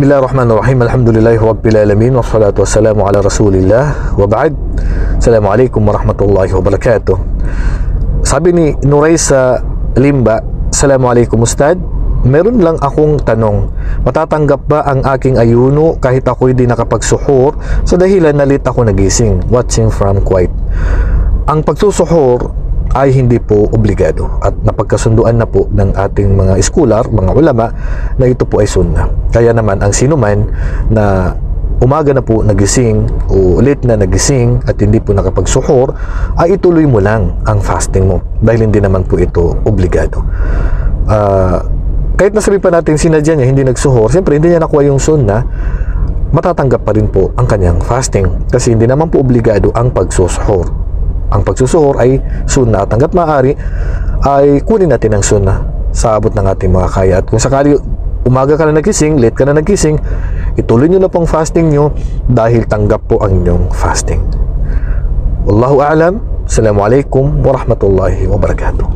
Bismillahirrahmanirrahim. Alhamdulillahi Rabbil Alamin. Wassalatu wassalamu ala Rasulillah. Wa ba'd. Assalamualaikum warahmatullahi wabarakatuh. Sabi ni Nuraysa Limba, Assalamualaikum Ustad. Meron lang akong tanong. Matatanggap ba ang aking ayuno kahit ako'y di nakapagsuhor sa dahilan na late ako nagising? Watching from Kuwait. Ang pagsusuhor ay hindi po obligado at napagkasunduan na po ng ating mga eskular, mga ulama na ito po ay sunnah. Kaya naman ang sino man na umaga na po nagising o late na nagising at hindi po nakapagsuhor ay ituloy mo lang ang fasting mo dahil hindi naman po ito obligado. Ah, kahit nasabi pa natin sinadya niya hindi nagsuhor, siyempre hindi niya nakuha yung sunnah matatanggap pa rin po ang kanyang fasting kasi hindi naman po obligado ang pagsusuhor ang pagsusuhor ay sunnah at hanggat maaari ay kunin natin ang sunnah sa abot ng ating mga kaya. At kung sakali umaga ka na nagising, late ka na nagising ituloy nyo na pong fasting nyo dahil tanggap po ang inyong fasting. Wallahu a'lam. Assalamualaikum warahmatullahi wabarakatuh